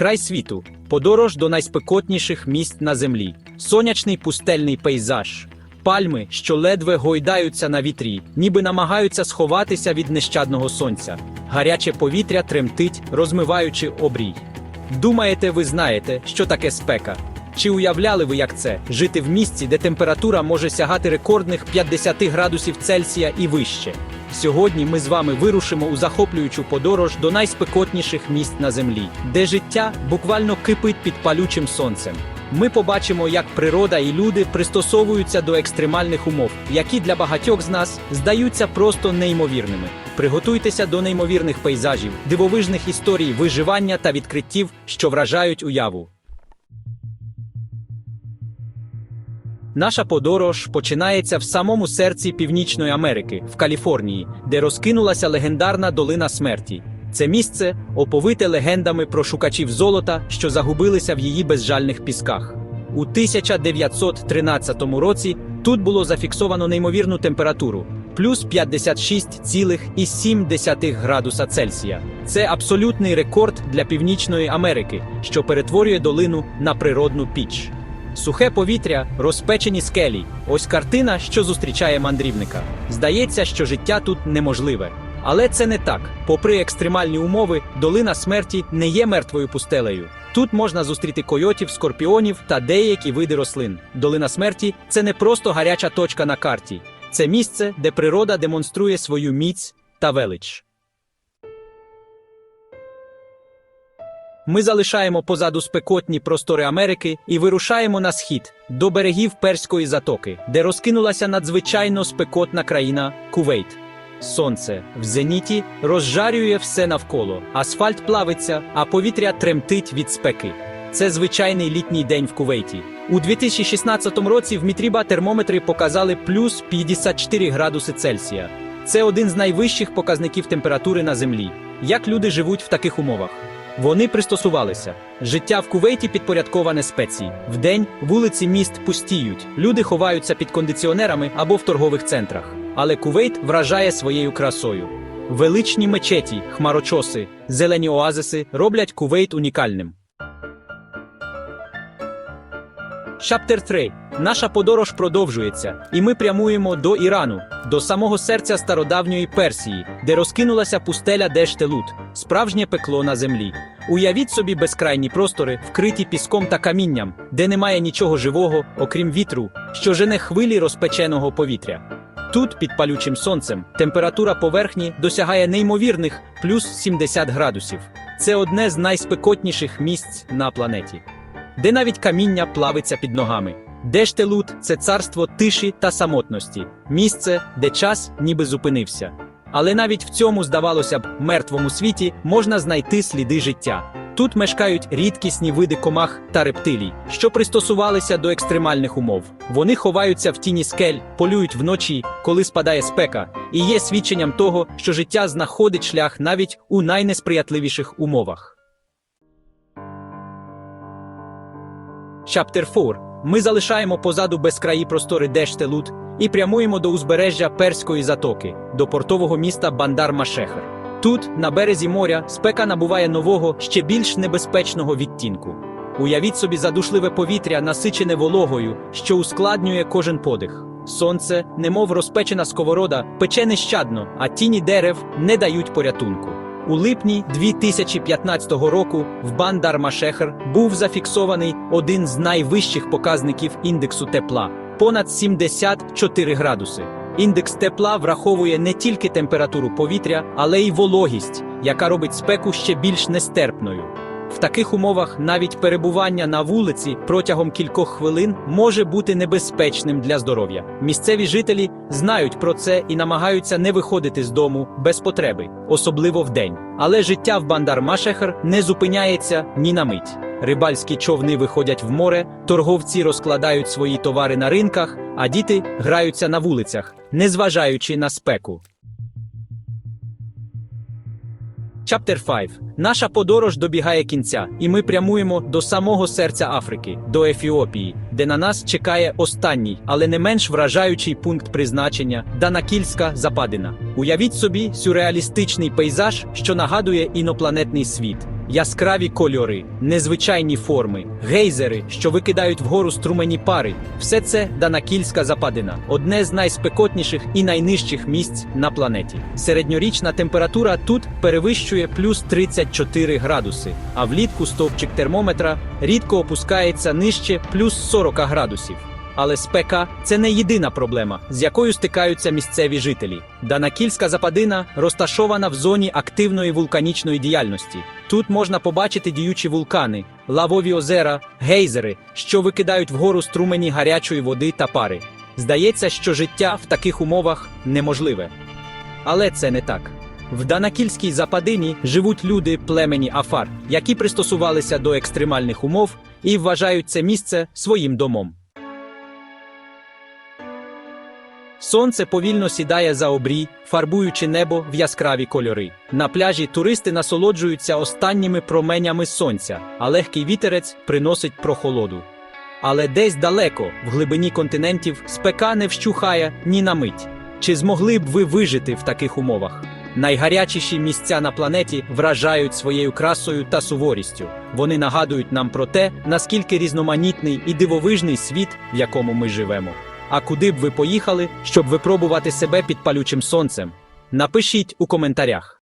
Край світу, подорож до найспекотніших місць на землі, сонячний пустельний пейзаж, пальми, що ледве гойдаються на вітрі, ніби намагаються сховатися від нещадного сонця. Гаряче повітря тремтить, розмиваючи обрій. Думаєте, ви знаєте, що таке спека? Чи уявляли ви, як це жити в місці, де температура може сягати рекордних 50 градусів Цельсія і вище? Сьогодні ми з вами вирушимо у захоплюючу подорож до найспекотніших місць на землі, де життя буквально кипить під палючим сонцем. Ми побачимо, як природа і люди пристосовуються до екстремальних умов, які для багатьох з нас здаються просто неймовірними. Приготуйтеся до неймовірних пейзажів, дивовижних історій виживання та відкриттів, що вражають уяву. Наша подорож починається в самому серці Північної Америки, в Каліфорнії, де розкинулася легендарна долина смерті. Це місце оповите легендами про шукачів золота, що загубилися в її безжальних пісках. У 1913 році тут було зафіксовано неймовірну температуру плюс 56,7 градуса Цельсія. Це абсолютний рекорд для Північної Америки, що перетворює долину на природну піч. Сухе повітря, розпечені скелі. Ось картина, що зустрічає мандрівника. Здається, що життя тут неможливе. Але це не так. Попри екстремальні умови, долина смерті не є мертвою пустелею. Тут можна зустріти койотів, скорпіонів та деякі види рослин. Долина смерті це не просто гаряча точка на карті, це місце, де природа демонструє свою міць та велич. Ми залишаємо позаду спекотні простори Америки і вирушаємо на схід до берегів Перської затоки, де розкинулася надзвичайно спекотна країна Кувейт. Сонце в зеніті розжарює все навколо, асфальт плавиться, а повітря тремтить від спеки. Це звичайний літній день в Кувейті. У 2016 році в Мітріба термометри показали плюс 54 градуси Цельсія. Це один з найвищих показників температури на землі. Як люди живуть в таких умовах? Вони пристосувалися. Життя в Кувейті підпорядковане спеції. Вдень вулиці міст пустіють, люди ховаються під кондиціонерами або в торгових центрах. Але Кувейт вражає своєю красою. Величні мечеті, хмарочоси, зелені оазиси роблять Кувейт унікальним. Chapter 3. Наша подорож продовжується, і ми прямуємо до Ірану, до самого серця стародавньої Персії, де розкинулася пустеля Дештелут, справжнє пекло на землі. Уявіть собі безкрайні простори, вкриті піском та камінням, де немає нічого живого, окрім вітру, що жене хвилі розпеченого повітря. Тут, під палючим сонцем, температура поверхні досягає неймовірних плюс 70 градусів. Це одне з найспекотніших місць на планеті де навіть каміння плавиться під ногами. Дештелут це царство тиші та самотності, місце, де час ніби зупинився. Але навіть в цьому, здавалося б, мертвому світі можна знайти сліди життя. Тут мешкають рідкісні види комах та рептилій, що пристосувалися до екстремальних умов. Вони ховаються в тіні скель, полюють вночі, коли спадає спека, і є свідченням того, що життя знаходить шлях навіть у найнесприятливіших умовах. Chapter 4. Ми залишаємо позаду безкраї простори Дештелут і прямуємо до узбережжя Перської затоки, до портового міста Бандар-Машехер. Тут, на березі моря, спека набуває нового, ще більш небезпечного відтінку. Уявіть собі задушливе повітря, насичене вологою, що ускладнює кожен подих. Сонце, немов розпечена сковорода, пече нещадно, а тіні дерев не дають порятунку. У липні 2015 року в Бандар-Машехер був зафіксований один з найвищих показників індексу тепла понад 74 градуси. Індекс тепла враховує не тільки температуру повітря, але й вологість, яка робить спеку ще більш нестерпною. Таких умовах навіть перебування на вулиці протягом кількох хвилин може бути небезпечним для здоров'я. Місцеві жителі знають про це і намагаються не виходити з дому без потреби, особливо вдень. Але життя в Бандар-Машехер не зупиняється ні на мить. Рибальські човни виходять в море, торговці розкладають свої товари на ринках, а діти граються на вулицях, незважаючи на спеку. Chapter 5. Наша подорож добігає кінця, і ми прямуємо до самого серця Африки, до Ефіопії, де на нас чекає останній, але не менш вражаючий пункт призначення Данакільська западина. Уявіть собі сюрреалістичний пейзаж, що нагадує інопланетний світ. Яскраві кольори, незвичайні форми, гейзери, що викидають вгору струмені пари все це Данакільська западина, одне з найспекотніших і найнижчих місць на планеті. Середньорічна температура тут перевищує плюс 34 градуси, а влітку стовпчик термометра рідко опускається нижче плюс 40 градусів. Але спека це не єдина проблема, з якою стикаються місцеві жителі. Данакільська западина розташована в зоні активної вулканічної діяльності. Тут можна побачити діючі вулкани, лавові озера, гейзери, що викидають вгору струмені гарячої води та пари. Здається, що життя в таких умовах неможливе. Але це не так. В Данакільській западині живуть люди племені Афар, які пристосувалися до екстремальних умов і вважають це місце своїм домом. Сонце повільно сідає за обрій, фарбуючи небо в яскраві кольори. На пляжі туристи насолоджуються останніми променями сонця, а легкий вітерець приносить прохолоду. Але десь далеко, в глибині континентів, спека не вщухає ні на мить. Чи змогли б ви вижити в таких умовах? Найгарячіші місця на планеті вражають своєю красою та суворістю. Вони нагадують нам про те, наскільки різноманітний і дивовижний світ, в якому ми живемо. А куди б ви поїхали, щоб випробувати себе під палючим сонцем? Напишіть у коментарях.